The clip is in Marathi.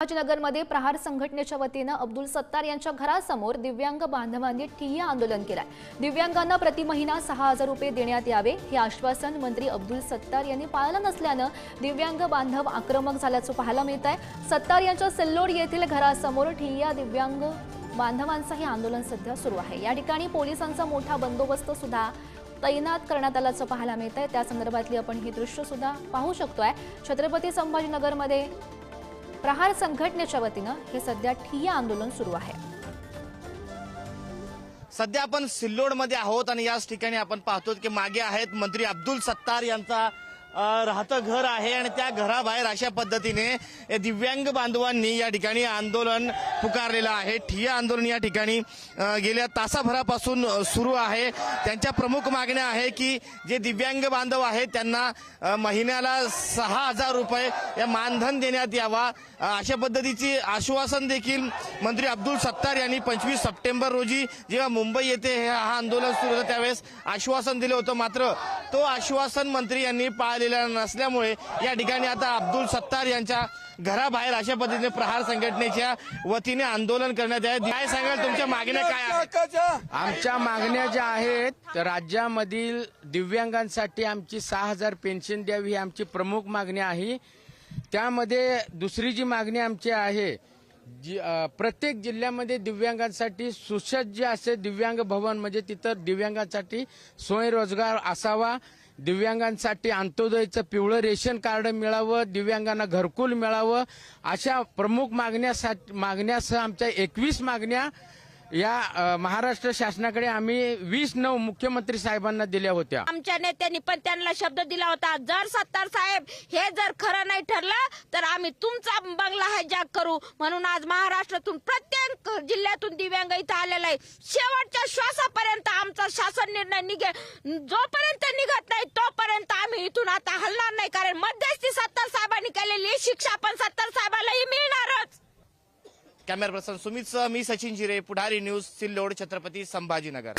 संभाजीनगरमध्ये प्रहार संघटनेच्या वतीनं अब्दुल सत्तार यांच्या घरासमोर दिव्यांग बांधवांनी ठिय्या आंदोलन केलंय. दिव्यांगांना प्रति महिना सहा हजार रुपये देण्यात यावे हे आश्वासन मंत्री अब्दुल सत्तार यांनी पाळलं नसल्यानं दिव्यांग बांधव आक्रमक झाल्याचं पाहायला मिळत आहे सत्तार यांच्या सिल्लोड येथील घरासमोर ठिय्या दिव्यांग बांधवांचं हे आंदोलन सध्या सुरू आहे. या ठिकाणी पोलिसांचा मोठा बंदोबस्त सुद्धा तैनात करण्यात आल्याचं पाहायला मिळत आहे त्या संदर्भातली आपण ही दृश्य सुद्धा पाहू शकतोय. छत्रपती संभाजीनगरमध्ये प्रहार संघटनेच्या वतीनं हे सध्या ठिय्या आंदोलन सुरू आहे. सध्या आपण सिल्लोडमध्ये आहोत आणि याच ठिकाणी आपण पाहतो की मागे आहेत मंत्री अब्दुल सत्तार यांचा राहतं घर आहे आणि त्या घराबाहेर अशा पद्धतीने दिव्यांग बांधवांनी या ठिकाणी आंदोलन पुकारलेलं आहे. ठिय्या आंदोलन या ठिकाणी गेल्या तासाभरापासून सुरू आहे. त्यांच्या प्रमुख मागण्या आहे की जे दिव्यांग बांधव आहेत त्यांना महिन्याला सहा हजार रुपये या मानधन देण्यात यावा. अशा पद्धतीची आश्वासन देखील मंत्री अब्दुल सत्तार यांनी पंचवीस सप्टेंबर रोजी जेव्हा मुंबई येथे हे हा आंदोलन सुरू होतं त्यावेळेस आश्वासन दिलं होतं. मात्र तो आश्वासन मंत्री यांनी पाळले पाळलेला नसल्यामुळे या ठिकाणी आता अब्दुल सत्तार यांच्या घराबाहेर अशा पद्धतीने प्रहार संघटनेच्या वतीने आंदोलन करण्यात आहे काय सांगाल तुमच्या मागण्या काय आहेत? आमच्या मागण्या ज्या आहेत राज्यामधील दिव्यांगांसाठी आमची सहा हजार पेन्शन द्यावी ही आमची प्रमुख मागणी आहे. त्यामध्ये दुसरी जी मागणी आमची आहे जी प्रत्येक जिल्ह्यामध्ये दिव्यांगांसाठी सुसज्ज असे दिव्यांग भवन म्हणजे तिथं दिव्यांगांसाठी स्वयंरोजगार असावा. दिव्यांगांसाठी अंत्योदयचं पिवळं रेशन कार्ड मिळावं दिव्यांगांना घरकुल मिळावं अशा प्रमुख मागण्यासाठी मागण्यासह आमच्या एकवीस मागण्या या महाराष्ट्र शासनाकडे आम्ही वीस नऊ मुख्यमंत्री साहेबांना दिल्या होत्या. आमच्या नेत्यांनी पण त्यांना शब्द दिला होता जर सत्तार साहेब हे जर खरं नाही ठरलं तर आम्ही तुमचा बंगला हायजॅक करू. म्हणून आज महाराष्ट्रातून प्रत्येक जिल्ह्यातून दिव्यांग इथं आलेला आहे. शेवटच्या श्वासापर्यंत आमचा शासन निर्णय निघे जोपर्यंत निघत नाही तोपर्यंत आम्ही इथून आता हलणार नाही कारण मध्यस्थी सत्तार साहेबांनी केलेली शिक्षा पण सत्तार कॅमेरा पर्सन सुमित सह मी सचिन जिरे पुढारी न्यूज सिल्लोड छत्रपती संभाजीनगर.